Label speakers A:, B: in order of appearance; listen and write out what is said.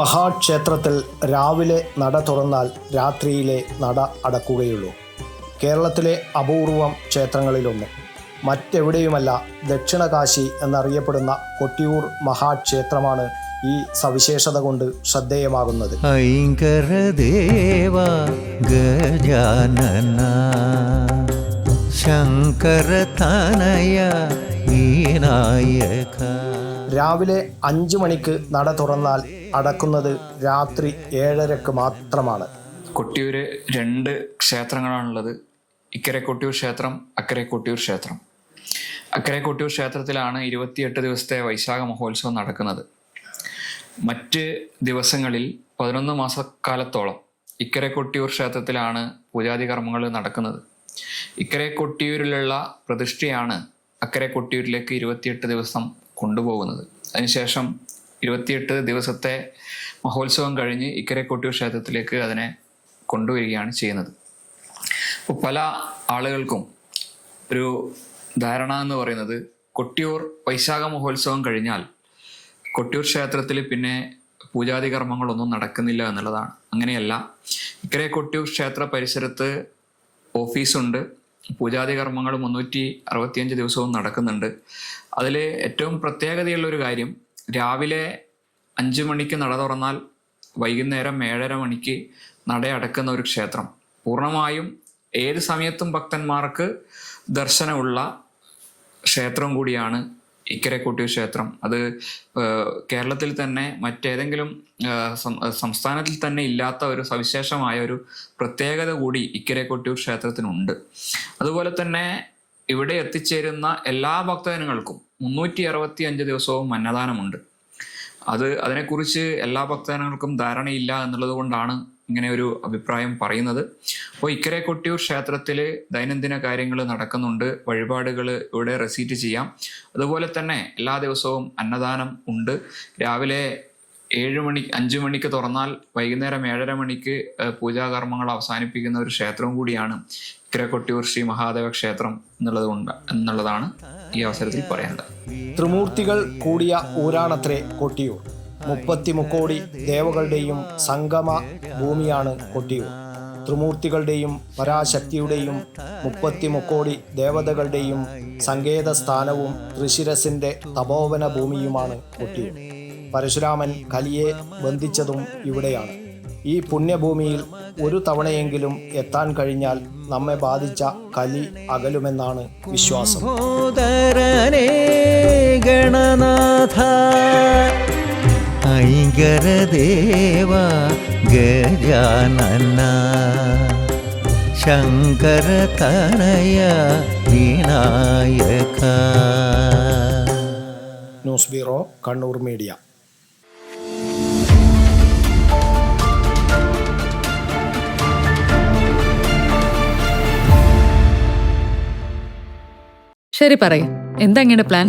A: മഹാക്ഷേത്രത്തിൽ രാവിലെ നട തുറന്നാൽ രാത്രിയിലെ നട അടക്കുകയുള്ളൂ. കേരളത്തിലെ അപൂർവം ക്ഷേത്രങ്ങളിലൊന്ന്. മറ്റെവിടെയുമല്ല ദക്ഷിണകാശി എന്നറിയപ്പെടുന്ന കൊട്ടിയൂർ മഹാക്ഷേത്രമാണ് ഈ സവിശേഷത കൊണ്ട് ശ്രദ്ധേയമാകുന്നത്.
B: ഐങ്കരദേവ ഗജാനന. ഈ നായക.
A: രാവിലെ അഞ്ച് മണിക്ക് നട തുറന്നാൽ അടക്കുന്നത് രാത്രി ഏഴരക്ക് മാത്രമാണ്.
C: കൊട്ടിയൂര് രണ്ട് ക്ഷേത്രങ്ങളാണുള്ളത്. ഇക്കരെ കൊട്ടിയൂർ ക്ഷേത്രം അക്കരെ കൊട്ടിയൂർ ക്ഷേത്രം. അക്കരെ കൊട്ടിയൂർ ക്ഷേത്രത്തിലാണ് ഇരുപത്തിയെട്ട് ദിവസത്തെ വൈശാഖ മഹോത്സവം നടക്കുന്നത്. മറ്റ് ദിവസങ്ങളിൽ പതിനൊന്ന് മാസക്കാലത്തോളം ഇക്കരെ കൊട്ടിയൂർ ക്ഷേത്രത്തിലാണ് പൂജാതി കർമ്മങ്ങൾ നടക്കുന്നത്. ഇക്കരെ കൊട്ടിയൂരിലുള്ള പ്രതിഷ്ഠയാണ് അക്കരെ കൊട്ടിയൂരിലേക്ക് ഇരുപത്തിയെട്ട് ദിവസം കൊണ്ടുപോകുന്നത്. അതിനുശേഷം ഇരുപത്തിയെട്ട് ദിവസത്തെ മഹോത്സവം കഴിഞ്ഞ് ഇക്കരെ കൊട്ടിയൂർ ക്ഷേത്രത്തിലേക്ക് അതിനെ കൊണ്ടുവരികയാണ് ചെയ്യുന്നത്. അപ്പോൾ പല ആളുകൾക്കും ഒരു ധാരണ എന്ന് പറയുന്നത് കൊട്ടിയൂർ വൈശാഖ മഹോത്സവം കഴിഞ്ഞാൽ കൊട്ടിയൂർ ക്ഷേത്രത്തിൽ പിന്നെ പൂജാതി കർമ്മങ്ങളൊന്നും നടക്കുന്നില്ല എന്നുള്ളതാണ്. അങ്ങനെയല്ല ഇക്കരെ കൊട്ടിയൂർ ക്ഷേത്ര പരിസരത്ത് ഓഫീസുണ്ട്. പൂജാതി കർമ്മങ്ങൾ മുന്നൂറ്റി അറുപത്തിയഞ്ച് ദിവസവും നടക്കുന്നുണ്ട്. അതിൽ ഏറ്റവും പ്രത്യേകതയുള്ള ഒരു കാര്യം രാവിലെ അഞ്ച് മണിക്ക് നട തുറന്നാൽ വൈകുന്നേരം ഏഴര മണിക്ക് നട അടക്കുന്ന ഒരു ക്ഷേത്രം. പൂർണമായും ഏത് സമയത്തും ഭക്തന്മാർക്ക് ദർശനമുള്ള ക്ഷേത്രം കൂടിയാണ് ഇക്കരെ കൊട്ടിയൂർ ക്ഷേത്രം. അത് കേരളത്തിൽ തന്നെ മറ്റേതെങ്കിലും സംസ്ഥാനത്തിൽ തന്നെ ഇല്ലാത്ത ഒരു സവിശേഷമായ ഒരു പ്രത്യേകത കൂടി ഇക്കരെ കൊട്ടിയൂർ ക്ഷേത്രത്തിനുണ്ട്. അതുപോലെ തന്നെ ഇവിടെ എത്തിച്ചേരുന്ന എല്ലാ ഭക്തജനങ്ങൾക്കും മുന്നൂറ്റി അറുപത്തി അഞ്ച് ദിവസവും അന്നദാനമുണ്ട്. അത് അതിനെക്കുറിച്ച് എല്ലാ ഭക്തജനങ്ങൾക്കും ധാരണയില്ല എന്നുള്ളത് കൊണ്ടാണ് ഇങ്ങനെ ഒരു അഭിപ്രായം പറയുന്നത്. അപ്പോൾ ഇക്കരെ കൊട്ടിയൂർ ക്ഷേത്രത്തിൽ ദൈനംദിന കാര്യങ്ങൾ നടക്കുന്നുണ്ട്. വഴിപാടുകൾ ഇവിടെ റെസീറ്റ് ചെയ്യാം. അതുപോലെ തന്നെ എല്ലാ ദിവസവും അന്നദാനം ഉണ്ട്. രാവിലെ ഏഴ് മണി അഞ്ചു മണിക്ക് തുറന്നാൽ വൈകുന്നേരം ഏഴര മണിക്ക് പൂജാകർമ്മങ്ങൾ അവസാനിപ്പിക്കുന്ന ഒരു ക്ഷേത്രവും കൂടിയാണ് ഇക്കരക്കൊട്ടിയൂർ ശ്രീ മഹാദേവ ക്ഷേത്രം എന്നുള്ളത് കൊണ്ട് എന്നുള്ളതാണ് ഈ അവസരത്തിൽ പറയേണ്ടത്.
A: ത്രിമൂർത്തികൾ കൂടിയ ഊരാണത്രേ കൊട്ടിയൂർ. മുപ്പത്തി മുക്കോടി ദേവകളുടെയും സംഗമ ഭൂമിയാണ് കൊട്ടിയൂർ ത്രിമൂർത്തികളുടെയും പരാശക്തിയുടെയും മുപ്പത്തി മുക്കോടി ദേവതകളുടെയും സങ്കേത സ്ഥാനവും ഋഷിരസിന്റെ തപോവന ഭൂമിയുമാണ് കൊട്ടിയൂർ പരശുരാമൻ കലിയെ ബന്ധിച്ചതും ഇവിടെയാണ്. ഈ പുണ്യഭൂമിയിൽ ഒരു തവണയെങ്കിലും എത്താൻ കഴിഞ്ഞാൽ നമ്മെ ബാധിച്ച കലി അകലുമെന്നാണ് വിശ്വാസം.
B: Gananatha. Ainkaradeva Gajanana. Shankarathanaya Vinayaka.
A: News bureau Kannur media.
D: ശരി പറയ്. എന്താ ഇങ്ങനെ പ്ലാൻ?